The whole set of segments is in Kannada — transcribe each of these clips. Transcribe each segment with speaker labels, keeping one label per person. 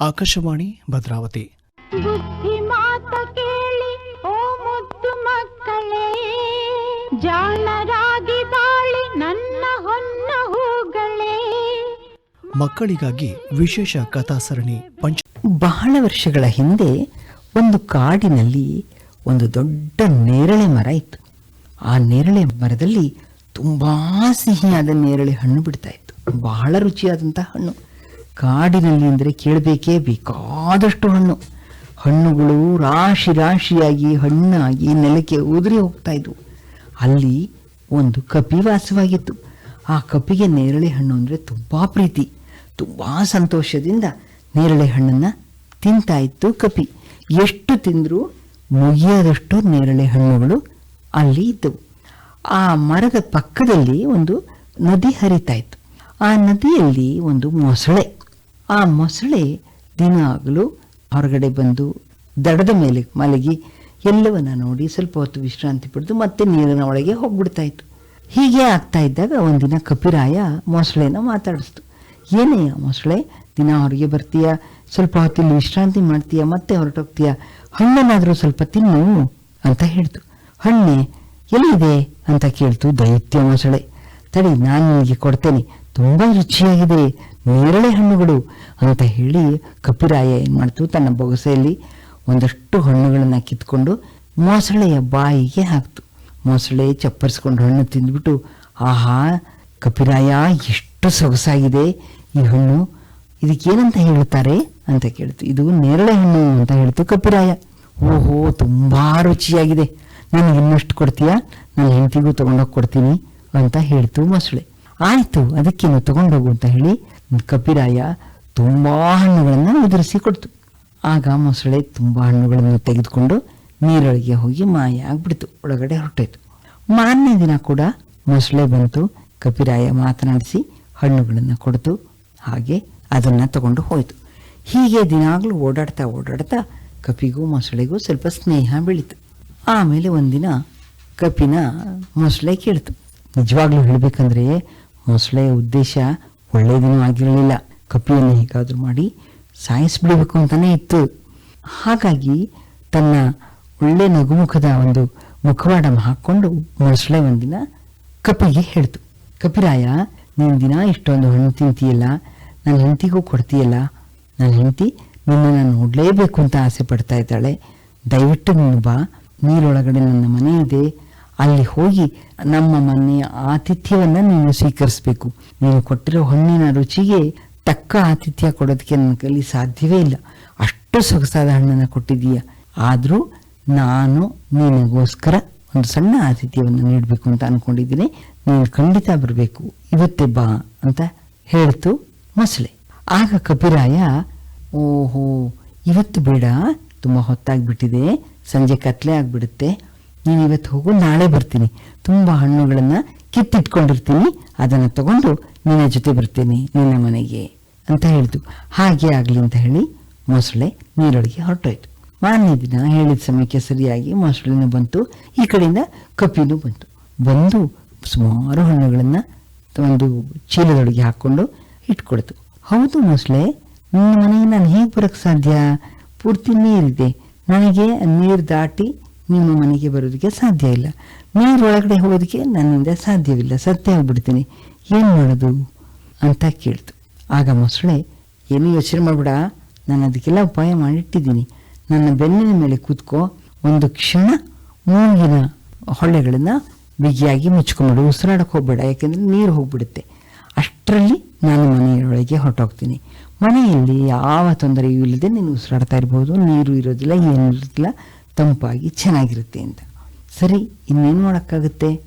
Speaker 1: ಆಕಾಶವಾಣಿ ಭದ್ರಾವತಿ.
Speaker 2: ಬುದ್ಧಿ ಕೇಳಿ ಓ ಮುದ್ದು ಮಕ್ಕಳೇ ಜಾಣರಾಗಿ ಬಾಳಿ ನನ್ನ ಹೊನ್ನ ಹೂಗಳೇ.
Speaker 1: ಮಕ್ಕಳಿಗಾಗಿ ವಿಶೇಷ ಕಥಾ ಸರಣಿ ಪಂಚ
Speaker 3: ಬಹಳ ವರ್ಷಗಳ ಹಿಂದೆ ಒಂದು ಕಾಡಿನಲ್ಲಿ ಒಂದು ದೊಡ್ಡ ನೇರಳೆ ಮರ ಇತ್ತು. ಆ ನೇರಳೆ ಮರದಲ್ಲಿ ತುಂಬಾ ಸಿಹಿಯಾದ ನೇರಳೆ ಹಣ್ಣು ಬಿಡ್ತಾ ಇತ್ತು. ಬಹಳ ರುಚಿಯಾದಂತಹ ಹಣ್ಣು. ಕಾಡಿನಲ್ಲಿ ಅಂದರೆ ಕೇಳಬೇಕೇ ಬೇಕಾದಷ್ಟು ಹಣ್ಣು. ಹಣ್ಣುಗಳು ರಾಶಿ ರಾಶಿಯಾಗಿ, ಹಣ್ಣಾಗಿ ನೆಲಕ್ಕೆ ಉದುರಿ ಹೋಗ್ತಾ ಇದ್ವು. ಅಲ್ಲಿ ಒಂದು ಕಪಿ ವಾಸವಾಗಿತ್ತು. ಆ ಕಪಿಗೆ ನೇರಳೆ ಹಣ್ಣು ಅಂದರೆ ತುಂಬ ಪ್ರೀತಿ. ತುಂಬ ಸಂತೋಷದಿಂದ ನೇರಳೆ ಹಣ್ಣನ್ನು ತಿಂತಾ ಇತ್ತು ಕಪಿ. ಎಷ್ಟು ತಿಂದರೂ ಮುಗಿಯದಷ್ಟು ನೇರಳೆ ಹಣ್ಣುಗಳು ಅಲ್ಲಿ ಇದ್ದವು. ಆ ಮರದ ಪಕ್ಕದಲ್ಲಿ ಒಂದು ನದಿ ಹರಿತಾ ಇತ್ತು. ಆ ನದಿಯಲ್ಲಿ ಒಂದು ಮೊಸಳೆ. ಆ ಮೊಸಳೆ ದಿನಾಗಲೂ ಹೊರಗಡೆ ಬಂದು ದಡದ ಮೇಲೆ ಮಲಗಿ ಎಲ್ಲವನ್ನ ನೋಡಿ ಸ್ವಲ್ಪ ಹೊತ್ತು ವಿಶ್ರಾಂತಿ ಪಡೆದು ಮತ್ತೆ ನೀರಿನ ಒಳಗೆ ಹೋಗ್ಬಿಡ್ತಾ ಇತ್ತು. ಹೀಗೆ ಆಗ್ತಾ ಇದ್ದಾಗ ಒಂದಿನ ಕಪಿರಾಯ ಮೊಸಳೆನ ಮಾತಾಡಿಸ್ತು. ಏನೇ ಮೊಸಳೆ, ದಿನ ಹೊರಗೆ ಬರ್ತೀಯ? ಸ್ವಲ್ಪ ಹೊತ್ತಿಲ್ಲಿ ವಿಶ್ರಾಂತಿ ಮಾಡ್ತೀಯ? ಮತ್ತೆ ಹೊರಟೋಗ್ತೀಯ? ಹಣ್ಣನ್ನಾದರೂ ಸ್ವಲ್ಪ ತಿನ್ನು ಅಂತ ಹೇಳ್ತು. ಹಣ್ಣೆ, ಎಲ್ಲಿದೆ? ಅಂತ ಕೇಳ್ತು ದೈತ್ಯ ಮೊಸಳೆ. ತಡಿ, ನಾನು ನಿನಗೆ ಕೊಡ್ತೇನೆ. ತುಂಬ ರುಚಿಯಾಗಿದೆ. ನೇರಳೆ ಹಣ್ಣುಗಳು ಅಂತ ಹೇಳಿ ಕಪಿರಾಯ ಏನು ಮಾಡ್ತು? ತನ್ನ ಬೊಗಸೆಯಲ್ಲಿ ಒಂದಷ್ಟು ಹಣ್ಣುಗಳನ್ನು ಕಿತ್ಕೊಂಡು ಮೊಸಳೆಯ ಬಾಯಿಗೆ ಹಾಕ್ತು. ಮೊಸಳೆ ಚಪ್ಪರಿಸ್ಕೊಂಡು ಹಣ್ಣು ತಿಂದ್ಬಿಟ್ಟು, ಆಹಾ, ಕಪಿರಾಯ, ಎಷ್ಟು ಸೊಗಸಾಗಿದೆ ಈ ಹಣ್ಣು. ಇದಕ್ಕೇನಂತ ಹೇಳ್ತಾರೆ ಅಂತ ಕೇಳ್ತು. ಇದು ನೇರಳೆ ಹಣ್ಣು ಅಂತ ಹೇಳ್ತು ಕಪಿರಾಯ. ಓಹೋ, ತುಂಬಾ ರುಚಿಯಾಗಿದೆ. ನನಗೆ ಇನ್ನಷ್ಟು ಕೊಡ್ತೀಯಾ? ನನ್ನ ಹೆಂಡತಿಗೂ ತಗೊಂಡೋಗಿ ಕೊಡ್ತೀನಿ, ಅಂತ ಹೇಳ್ತು ಮೊಸಳೆ. ಆಯ್ತು ಅದಕ್ಕಿನ್ನು ತಗೊಂಡೋಗು ಅಂತ ಹೇಳಿ ಕಪಿರಾಯ ತುಂಬಾ ಹಣ್ಣುಗಳನ್ನು ಉದುರಿಸಿ ಕೊಡ್ತು. ಆಗ ಮೊಸಳೆ ತುಂಬಾ ಹಣ್ಣುಗಳನ್ನು ತೆಗೆದುಕೊಂಡು ನೀರೊಳಗೆ ಹೋಗಿ ಮಾಯ ಆಗ್ಬಿಡ್ತು, ಒಳಗಡೆ ಹೊರಟೋಯ್ತು. ಮಾರನೇ ದಿನ ಕೂಡ ಮೊಸಳೆ ಬಂತು, ಕಪಿರಾಯ ಮಾತನಾಡಿಸಿ ಹಣ್ಣುಗಳನ್ನು ಕೊಡ್ತು, ಹಾಗೆ ಅದನ್ನು ತಗೊಂಡು ಹೋಯ್ತು. ಹೀಗೆ ದಿನಾಗಲೂ ಓಡಾಡ್ತಾ ಓಡಾಡ್ತಾ ಕಪಿಗೂ ಮೊಸಳೆಗೂ ಸ್ವಲ್ಪ ಸ್ನೇಹ ಬೆಳೀತು. ಆಮೇಲೆ ಒಂದಿನ ಕಪಿನ ಮೊಸಳೆ ಕೇಳ್ತು, ನಿಜವಾಗ್ಲೂ ಹೇಳಬೇಕಂದ್ರೆ ಮೊಸಳೆಯ ಉದ್ದೇಶ ಒಳ್ಳೆಯದೇನೂ ಆಗಿರಲಿಲ್ಲ. ಕಪಿಯನ್ನು ಹೇಗಾದರೂ ಮಾಡಿ ಸಾಯಿಸ್ಬಿಡಬೇಕು ಅಂತಲೇ ಇತ್ತು. ಹಾಗಾಗಿ ತನ್ನ ಒಳ್ಳೆ ನಗುಮುಖದ ಒಂದು ಮುಖವಾಡ ಹಾಕ್ಕೊಂಡು ಮೊಸಳೆ ಒಂದಿನ ಕಪಿಗೆ ಹೇಳ್ತು. ಕಪಿರಾಯ, ನೀನು ದಿನ ಇಷ್ಟೊಂದು ಹಣ್ಣು ತಿಂತೀಯಲ್ಲ? ನನ್ನ ಹೆಂಡತಿಗೂ ಕೊಡ್ತೀಯಲ್ಲ? ನನ್ನ ಹೆಂಡತಿ ನಿನ್ನನ್ನು ನೋಡಲೇಬೇಕು ಅಂತ ಆಸೆ ಪಡ್ತಾ ಇದ್ದಾಳೆ. ದಯವಿಟ್ಟು ನೀನು ಬಾ. ನೀರೊಳಗಡೆ ನನ್ನ ಮನೆ ಇದೆ. ಅಲ್ಲಿ ಹೋಗಿ ನಮ್ಮ ಮನೆಯ ಆತಿಥ್ಯವನ್ನು ನೀನು ಸ್ವೀಕರಿಸಬೇಕು. ನೀನು ಕೊಟ್ಟಿರೋ ಹಣ್ಣಿನ ರುಚಿಗೆ ತಕ್ಕ ಆತಿಥ್ಯ ಕೊಡೋದಕ್ಕೆ ನನ್ನ ಸಾಧ್ಯವೇ ಇಲ್ಲ. ಅಷ್ಟು ಸೊಗಸಾದ ಹಣ್ಣನ್ನು ಕೊಟ್ಟಿದ್ದೀಯ. ಆದರೂ ನಾನು ನಿನಗೋಸ್ಕರ ಒಂದು ಸಣ್ಣ ಆತಿಥ್ಯವನ್ನು ನೀಡಬೇಕು ಅಂತ ಅನ್ಕೊಂಡಿದ್ದೀನಿ. ನೀನು ಖಂಡಿತ ಬರಬೇಕು. ಇವತ್ತೇ ಬಾ ಅಂತ ಹೇಳ್ತು ಮೊಸಳೆ. ಆಗ ಕಪಿರಾಯ, ಓಹೋ, ಇವತ್ತು ಬೇಡ. ತುಂಬ ಹೊತ್ತಾಗಿಬಿಟ್ಟಿದೆ. ಸಂಜೆ ಕತ್ಲೆ ಆಗ್ಬಿಡುತ್ತೆ. ನೀನು ಇವತ್ತು ಹೋಗು, ನಾಳೆ ಬರ್ತೀನಿ. ತುಂಬ ಹಣ್ಣುಗಳನ್ನು ಕಿತ್ತಿಟ್ಕೊಂಡಿರ್ತೀನಿ. ಅದನ್ನು ತಗೊಂಡು ನಿನ್ನ ಜೊತೆ ಬರ್ತೀನಿ, ನಿನ್ನ ಮನೆಗೆ ಅಂತ ಹೇಳ್ತು. ಹಾಗೆ ಆಗಲಿ ಅಂತ ಹೇಳಿ ಮೊಸಳೆ ನೀರೊಳಗೆ ಹೊರಟೋಯ್ತು. ಮಾರನೇ ದಿನ ಹೇಳಿದ ಸಮಯಕ್ಕೆ ಸರಿಯಾಗಿ ಮೊಸಳೆನೂ ಬಂತು. ಈ ಕಡೆಯಿಂದ ಕಪ್ಪಿನೂ ಬಂತು. ಬಂದು ಸುಮಾರು ಹಣ್ಣುಗಳನ್ನು ಒಂದು ಚೀಲದೊಳಗೆ ಹಾಕ್ಕೊಂಡು ಇಟ್ಕೊಳ್ತು ಹೌದು ಮೊಸಳೆ, ನಿನ್ನ ಮನೆಗೆ ನಾನು ಹೇಗೆ ಬರೋಕ್ಕೆ ಸಾಧ್ಯ? ಪೂರ್ತಿ ನೀರಿದೆ. ನನಗೆ ನೀರು ದಾಟಿ ನಿಮ್ಮ ಮನೆಗೆ ಬರೋದಕ್ಕೆ ಸಾಧ್ಯ ಇಲ್ಲ. ನೀರೊಳಗಡೆ ಹೋಗೋದಕ್ಕೆ ನನ್ನಿಂದ ಸಾಧ್ಯವಿಲ್ಲ. ಸತ್ಯ ಆಗ್ಬಿಡ್ತೀನಿ ಏನು ಮಾಡೋದು ಅಂತ ಕೇಳ್ತು. ಆಗ ಮೊಸಳೆ, ಏನು ಯೋಚನೆ ಮಾಡ್ಬಿಡ. ನಾನು ಅದಕ್ಕೆಲ್ಲ ಉಪಾಯ ಮಾಡಿಟ್ಟಿದ್ದೀನಿ. ನನ್ನ ಬೆನ್ನಿನ ಮೇಲೆ ಕೂತ್ಕೋ. ಒಂದು ಕ್ಷಣ ಮೂಗಿನ ಹೊಳ್ಳೆಗಳನ್ನು ಬಿಗಿಯಾಗಿ ಮುಚ್ಕೊಂಬಿಡು. ಉಸಿರಾಡಕ್ಕೆ ಹೋಗ್ಬೇಡ. ಯಾಕೆಂದರೆ ನೀರು ಹೋಗ್ಬಿಡುತ್ತೆ. ಅಷ್ಟರಲ್ಲಿ ನಾನು ಮನೆಯೊಳಗೆ ಹೊರಟೋಗ್ತೀನಿ. ಮನೆಯಲ್ಲಿ ಯಾವ ತೊಂದರೆಯೂ ಇಲ್ಲದೆ ನೀನು ಉಸಿರಾಡ್ತಾ ಇರ್ಬೋದು. ನೀರು ಇರೋದಿಲ್ಲ, ಏನೂ ಇರೋದಿಲ್ಲ. ತಂಪಾಗಿ ಚೆನ್ನಾಗಿರುತ್ತೆ ಅಂತ. ಸರಿ, ಇನ್ನೇನು ಮಾಡೋಕ್ಕಾಗುತ್ತೆ?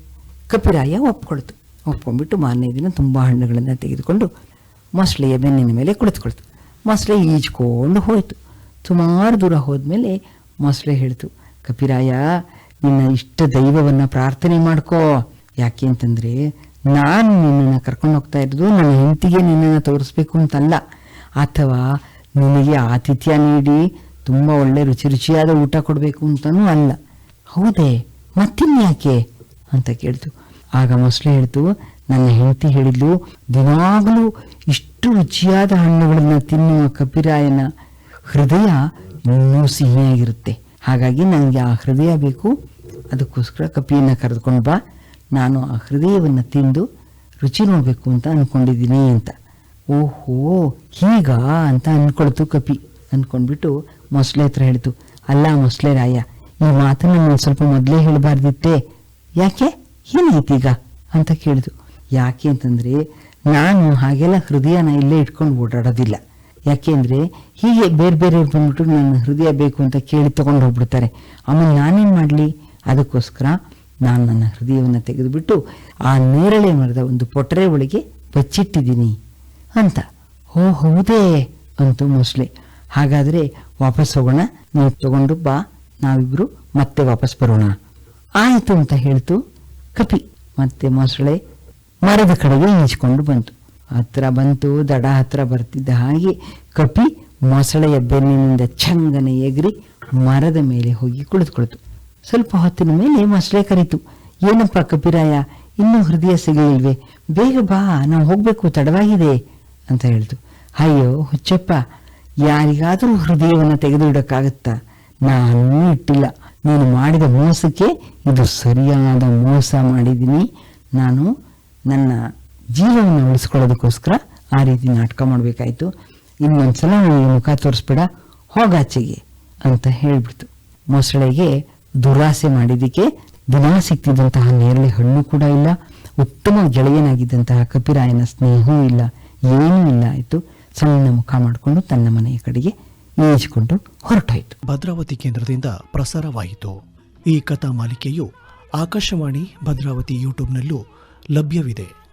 Speaker 3: ಕಪಿರಾಯ ಒಪ್ಕೊಳ್ತು. ಒಪ್ಕೊಂಡ್ಬಿಟ್ಟು ಮಾರನೇ ದಿನ ತುಂಬ ಹಣ್ಣುಗಳನ್ನು ತೆಗೆದುಕೊಂಡು ಮೊಸಳೆಯ ಬೆನ್ನಿನ ಮೇಲೆ ಕುಳಿತುಕೊಳ್ತು. ಮೊಸಳೆ ಈಜ್ಕೊಂಡು ಹೋಯಿತು. ಸುಮಾರು ದೂರ ಹೋದ್ಮೇಲೆ ಮೊಸಳೆ ಹೇಳ್ತು ಕಪಿರಾಯ ನಿನ್ನ ಇಷ್ಟ ದೈವವನ್ನು ಪ್ರಾರ್ಥನೆ ಮಾಡ್ಕೋ. ಯಾಕೆ ಅಂತಂದರೆ, ನಾನು ನಿನ್ನನ್ನು ಕರ್ಕೊಂಡು ಹೋಗ್ತಾ ಇರೋದು ನನ್ನ ಹೆಂಡತಿಗೆ ನಿನ್ನನ್ನು ತೋರಿಸ್ಬೇಕು ಅಂತಲ್ಲ. ಅಥವಾ ನಿನಗೆ ಆತಿಥ್ಯ ನೀಡಿ ತುಂಬ ಒಳ್ಳೆ ರುಚಿ ರುಚಿಯಾದ ಊಟ ಕೊಡಬೇಕು ಅಂತನೂ ಅಲ್ಲ. ಹೌದೇ? ಮತ್ತಿನ್ಯಾಕೆ ಅಂತ ಕೇಳ್ತು. ಆಗ ಮೊಸಳೆ ಹೇಳ್ತು, ನನ್ನ ಹೆಂಡತಿ ಹೇಳಿದ್ಲು, ದಿನಾಗಲೂ ಇಷ್ಟು ಇಷ್ಟು ರುಚಿಯಾದ ಹಣ್ಣುಗಳನ್ನು ತಿನ್ನುವ ಕಪಿರಾಯನ ಹೃದಯ ಇನ್ನೂ ಸಿಹಿಯಾಗಿರುತ್ತೆ. ಹಾಗಾಗಿ ನನಗೆ ಆ ಹೃದಯ ಬೇಕು. ಅದಕ್ಕೋಸ್ಕರ ಕಪಿಯನ್ನು ಕರೆದುಕೊಂಡು ಬಾ. ನಾನು ಆ ಹೃದಯವನ್ನು ತಿಂದು ರುಚಿ ನೋಡಬೇಕು ಅಂತ ಅಂದ್ಕೊಂಡಿದ್ದೀನಿ ಅಂತ. ಓಹೋ, ಹೀಗಾ ಅಂತ ಅಂದ್ಕೊಳ್ತು ಕಪಿ. ಅಂದ್ಕೊಂಡ್ಬಿಟ್ಟು ಮೊಸಳೆ ಹತ್ರ ಹೇಳಿತು, ಅಲ್ಲ ಮೊಸಳೆ ರಾಯ, ಈ ಮಾತನ್ನು ನಾನು ಸ್ವಲ್ಪ ಮೊದಲೇ ಹೇಳಬಾರ್ದಿತ್ತೆ, ಯಾಕೆ? ಏನಾಯ್ತೀಗ ಅಂತ ಕೇಳಿದು ಯಾಕೆ ಅಂತಂದ್ರೆ, ನಾನು ಹಾಗೆಲ್ಲ ಹೃದಯನ ಇಲ್ಲೇ ಇಟ್ಕೊಂಡು ಓಡಾಡೋದಿಲ್ಲ. ಯಾಕೆಂದ್ರೆ ಹೀಗೆ ಬೇರೆ ಬೇರೆ ಬಂದ್ಬಿಟ್ಟು ನನ್ನ ಹೃದಯ ಬೇಕು ಅಂತ ಕೇಳಿ ತಗೊಂಡು ಹೋಗ್ಬಿಡ್ತಾರೆ. ಆಮೇಲೆ ನಾನೇನು ಮಾಡಲಿ? ಅದಕ್ಕೋಸ್ಕರ ನಾನು ನನ್ನ ಹೃದಯವನ್ನು ತೆಗೆದುಬಿಟ್ಟು ಆ ನೇರಳೆ ಮರದ ಒಂದು ಪೊಟರೆ ಒಳಗೆ ಬಚ್ಚಿಟ್ಟಿದ್ದೀನಿ. ಅಂತ. ಓ, ಹೌದೇ, ಅಂತು ಮೊಸಳೆ ಹಾಗಾದ್ರೆ ವಾಪಸ್ ಹೋಗೋಣ. ನೀವು ತಗೊಂಡು ಬಾ. ನಾವಿಬ್ರು ಮತ್ತೆ ವಾಪಸ್ ಬರೋಣ. ಆಯಿತು ಅಂತ ಹೇಳ್ತು. ಕಪಿ ಮತ್ತೆ ಮೊಸಳೆ ಮರದ ಕಡೆಗೆ ಈಜ್ಕೊಂಡು ಬಂತು. ಹತ್ರ ಬಂತು, ದಡ ಹತ್ರ ಬರ್ತಿದ್ದ ಹಾಗೆ ಕಪಿ ಮೊಸಳೆಯ ಬೆನ್ನಿನಿಂದ ಚಂಗನೆ ಎಗರಿ ಮರದ ಮೇಲೆ ಹೋಗಿ ಕುಳಿತುಕೊಳ್ತು. ಸ್ವಲ್ಪ ಹೊತ್ತಿನ ಮೇಲೆ ಮೊಸಳೆ ಕರೀತು. ಏನಪ್ಪ ಕಪಿರಾಯ, ಇನ್ನೂ ಹೃದಯ ಸಿಗಲಿಲ್ವೇ? ಬೇಗ ಬಾ, ನಾವು ಹೋಗ್ಬೇಕು, ತಡವಾಗಿದೆ ಅಂತ ಹೇಳ್ತು. ಅಯ್ಯೋ, ಹುಚ್ಚಪ್ಪ ಯಾರಿಗಾದರೂ ಹೃದಯವನ್ನು ತೆಗೆದು ಇಡಕ್ಕಾಗತ್ತಾ ನಾನು ಇಟ್ಟಿಲ್ಲ. ನೀನು ಮಾಡಿದ ಮೋಸಕ್ಕೆ ಇದು ಸರಿಯಾದ ಮೋಸ ಮಾಡಿದ್ದೀನಿ. ನಾನು ನನ್ನ ಜೀವವನ್ನು ಉಳಿಸ್ಕೊಳ್ಳೋದಕ್ಕೋಸ್ಕರ ಆ ರೀತಿ ನಾಟಕ ಮಾಡಬೇಕಾಯ್ತು. ಇನ್ನೊಂದ್ಸಲ ನನಗೆ ಮುಖ ತೋರಿಸ್ಬೇಡ, ಹೋಗಾಚೆಗೆ ಅಂತ ಹೇಳ್ಬಿಡ್ತು. ಮೊಸಳೆಗೆ ದುರಾಸೆ ಮಾಡಿದ್ದಕ್ಕೆ ದಿನ ಸಿಕ್ತಿದ್ದಂತಹ ನೇರಳೆ ಹಣ್ಣು ಕೂಡ ಇಲ್ಲ. ಉತ್ತಮ ಗೆಳೆಯನಾಗಿದ್ದಂತಹ ಕಪಿರಾಯನ ಸ್ನೇಹವೂ ಇಲ್ಲ. ಏನೂ ಇಲ್ಲ ಆಯಿತು. ಸಣ್ಣ ಮುಖ ಮಾಡಿಕೊಂಡು ತನ್ನ ಮನೆಯ ಕಡೆಗೆ ಈಜಿಕೊಂಡು ಹೊರಟಾಯಿತು.
Speaker 1: ಭದ್ರಾವತಿ ಕೇಂದ್ರದಿಂದ ಪ್ರಸಾರವಾಯಿತು. ಈ ಕಥಾ ಮಾಲಿಕೆಯು ಆಕಾಶವಾಣಿ, ಭದ್ರಾವತಿ ಯೂಟ್ಯೂಬ್ನಲ್ಲೂ ಲಭ್ಯವಿದೆ.